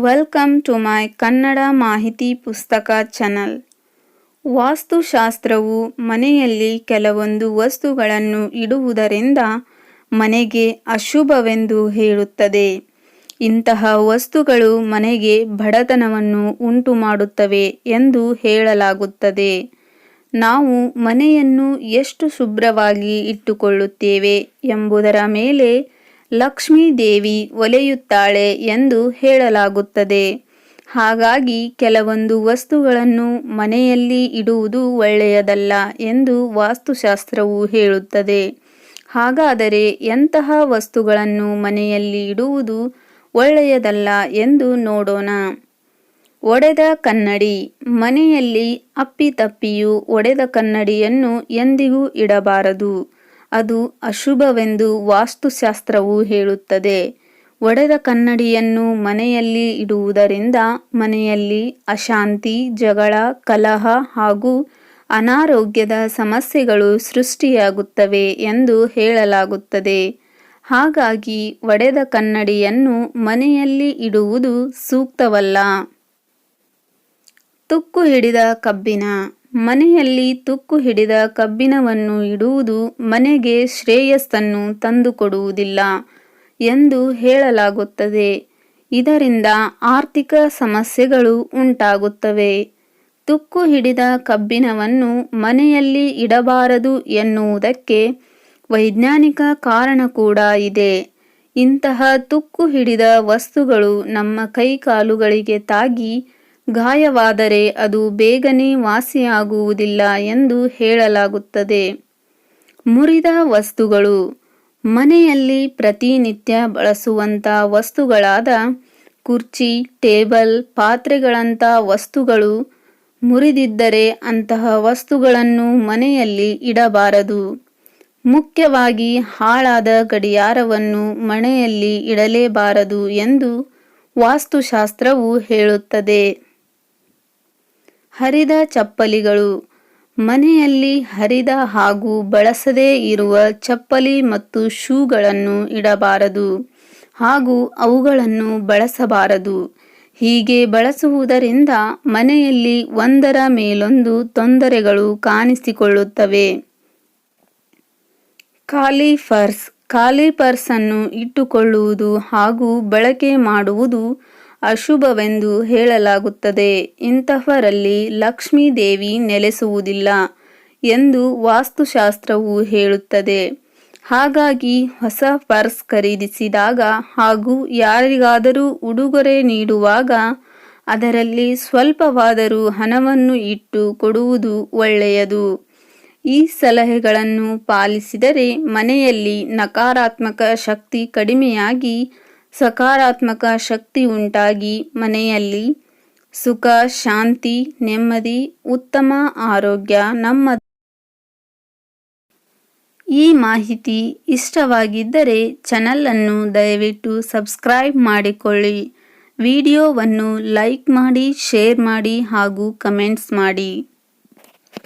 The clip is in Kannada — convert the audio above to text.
ವೆಲ್ಕಮ್ ಟು ಮೈ ಕನ್ನಡ ಮಾಹಿತಿ ಪುಸ್ತಕ ಚಾನಲ್ ವಾಸ್ತುಶಾಸ್ತ್ರವು ಮನೆಯಲ್ಲಿ ಕೆಲವೊಂದು ವಸ್ತುಗಳನ್ನು ಇಡುವುದರಿಂದ ಮನೆಗೆ ಅಶುಭವೆಂದು ಹೇಳುತ್ತದೆ. ಇಂತಹ ವಸ್ತುಗಳು ಮನೆಗೆ ಬಡತನವನ್ನು ಉಂಟು ಮಾಡುತ್ತವೆ ಎಂದು ಹೇಳಲಾಗುತ್ತದೆ. ನಾವು ಮನೆಯನ್ನು ಎಷ್ಟು ಶುಭ್ರವಾಗಿ ಇಟ್ಟುಕೊಳ್ಳುತ್ತೇವೆ ಎಂಬುದರ ಮೇಲೆ ಲಕ್ಷ್ಮೀ ದೇವಿ ಒಲೆಯುತ್ತಾಳೆ ಎಂದು ಹೇಳಲಾಗುತ್ತದೆ. ಹಾಗಾಗಿ ಕೆಲವೊಂದು ವಸ್ತುಗಳನ್ನು ಮನೆಯಲ್ಲಿ ಇಡುವುದು ಒಳ್ಳೆಯದಲ್ಲ ಎಂದು ವಾಸ್ತುಶಾಸ್ತ್ರವು ಹೇಳುತ್ತದೆ. ಹಾಗಾದರೆ ಎಂತಹ ವಸ್ತುಗಳನ್ನು ಮನೆಯಲ್ಲಿ ಇಡುವುದು ಒಳ್ಳೆಯದಲ್ಲ ಎಂದು ನೋಡೋಣ. ಒಡೆದ ಕನ್ನಡಿ. ಮನೆಯಲ್ಲಿ ಅಪ್ಪಿತಪ್ಪಿಯು ಒಡೆದ ಕನ್ನಡಿಯನ್ನು ಎಂದಿಗೂ ಇಡಬಾರದು. ಅದು ಅಶುಭವೆಂದು ವಾಸ್ತುಶಾಸ್ತ್ರವು ಹೇಳುತ್ತದೆ. ಒಡೆದ ಕನ್ನಡಿಯನ್ನು ಮನೆಯಲ್ಲಿ ಇಡುವುದರಿಂದ ಮನೆಯಲ್ಲಿ ಅಶಾಂತಿ, ಜಗಳ, ಕಲಹ ಹಾಗೂ ಅನಾರೋಗ್ಯದ ಸಮಸ್ಯೆಗಳು ಸೃಷ್ಟಿಯಾಗುತ್ತವೆ ಎಂದು ಹೇಳಲಾಗುತ್ತದೆ. ಹಾಗಾಗಿ ಒಡೆದ ಕನ್ನಡಿಯನ್ನು ಮನೆಯಲ್ಲಿ ಇಡುವುದು ಸೂಕ್ತವಲ್ಲ. ತುಕ್ಕು ಹಿಡಿದ ಕಬ್ಬಿಣ ಮನೆಯಲ್ಲಿ ತುಕ್ಕು ಹಿಡಿದ ಕಬ್ಬಿಣವನ್ನು ಇಡುವುದು ಮನೆಗೆ ಶ್ರೇಯಸ್ಸನ್ನು ತಂದುಕೊಡುವುದಿಲ್ಲ ಎಂದು ಹೇಳಲಾಗುತ್ತದೆ. ಇದರಿಂದ ಆರ್ಥಿಕ ಸಮಸ್ಯೆಗಳು ಉಂಟಾಗುತ್ತವೆ. ತುಕ್ಕು ಹಿಡಿದ ಕಬ್ಬಿಣವನ್ನು ಮನೆಯಲ್ಲಿ ಇಡಬಾರದು ಎನ್ನುವುದಕ್ಕೆ ವೈಜ್ಞಾನಿಕ ಕಾರಣ ಕೂಡ ಇದೆ. ಇಂತಹ ತುಕ್ಕು ಹಿಡಿದ ವಸ್ತುಗಳು ನಮ್ಮ ಕೈಕಾಲುಗಳಿಗೆ ತಾಗಿ ಗಾಯವಾದರೆ ಅದು ಬೇಗನೆ ವಾಸಿಯಾಗುವುದಿಲ್ಲ ಎಂದು ಹೇಳಲಾಗುತ್ತದೆ. ಮುರಿದ ವಸ್ತುಗಳು ಮನೆಯಲ್ಲಿ ಪ್ರತಿನಿತ್ಯ ಬಳಸುವಂಥ ವಸ್ತುಗಳಾದ ಕುರ್ಚಿ, ಟೇಬಲ್, ಪಾತ್ರೆಗಳಂಥ ವಸ್ತುಗಳು ಮುರಿದಿದ್ದರೆ ಅಂತಹ ವಸ್ತುಗಳನ್ನು ಮನೆಯಲ್ಲಿ ಇಡಬಾರದು. ಮುಖ್ಯವಾಗಿ ಹಾಳಾದ ಗಡಿಯಾರವನ್ನು ಮನೆಯಲ್ಲಿ ಇಡಲೇಬಾರದು ಎಂದು ವಾಸ್ತುಶಾಸ್ತ್ರವು ಹೇಳುತ್ತದೆ. ಹರಿದ ಚಪ್ಪಲಿಗಳು. ಮನೆಯಲ್ಲಿ ಹರಿದ ಹಾಗೂ ಬಳಸದೇ ಇರುವ ಚಪ್ಪಲಿ ಮತ್ತು ಶೂಗಳನ್ನು ಇಡಬಾರದು ಹಾಗೂ ಅವುಗಳನ್ನು ಬಳಸಬಾರದು. ಹೀಗೆ ಬಳಸುವುದರಿಂದ ಮನೆಯಲ್ಲಿ ಒಂದರ ಮೇಲೊಂದು ತೊಂದರೆಗಳು ಕಾಣಿಸಿಕೊಳ್ಳುತ್ತವೆ. ಖಾಲಿ ಪರ್ಸ್ ಖಾಲಿ ಪರ್ಸನ್ನು ಇಟ್ಟುಕೊಳ್ಳುವುದು ಹಾಗೂ ಬಳಕೆ ಮಾಡುವುದು ಅಶುಭವೆಂದು ಹೇಳಲಾಗುತ್ತದೆ. ಇಂತಹವರಲ್ಲಿ ಲಕ್ಷ್ಮೀ ದೇವಿ ನೆಲೆಸುವುದಿಲ್ಲ ಎಂದು ವಾಸ್ತುಶಾಸ್ತ್ರವು ಹೇಳುತ್ತದೆ. ಹಾಗಾಗಿ ಹೊಸ ಪರ್ಸ್ ಖರೀದಿಸಿದಾಗ ಹಾಗೂ ಯಾರಿಗಾದರೂ ಉಡುಗೊರೆ ನೀಡುವಾಗ ಅದರಲ್ಲಿ ಸ್ವಲ್ಪವಾದರೂ ಹಣವನ್ನು ಇಟ್ಟು ಕೊಡುವುದು ಒಳ್ಳೆಯದು. ಈ ಸಲಹೆಗಳನ್ನು ಪಾಲಿಸಿದರೆ ಮನೆಯಲ್ಲಿ ನಕಾರಾತ್ಮಕ ಶಕ್ತಿ ಕಡಿಮೆಯಾಗಿ ಸಕಾರಾತ್ಮಕ ಶಕ್ತಿ ಉಂಟಾಗಿ ಮನೆಯಲ್ಲಿ ಸುಖ, ಶಾಂತಿ, ನೆಮ್ಮದಿ, ಉತ್ತಮ ಆರೋಗ್ಯ ನಮ್ಮ ಈ ಮಾಹಿತಿ ಇಷ್ಟವಾಗಿದ್ದರೆ ಚಾನಲನ್ನು ದಯವಿಟ್ಟು ಸಬ್ಸ್ಕ್ರೈಬ್ ಮಾಡಿಕೊಳ್ಳಿ. ವಿಡಿಯೋವನ್ನು ಲೈಕ್ ಮಾಡಿ, ಶೇರ್ ಮಾಡಿ ಹಾಗೂ ಕಮೆಂಟ್ಸ್ ಮಾಡಿ.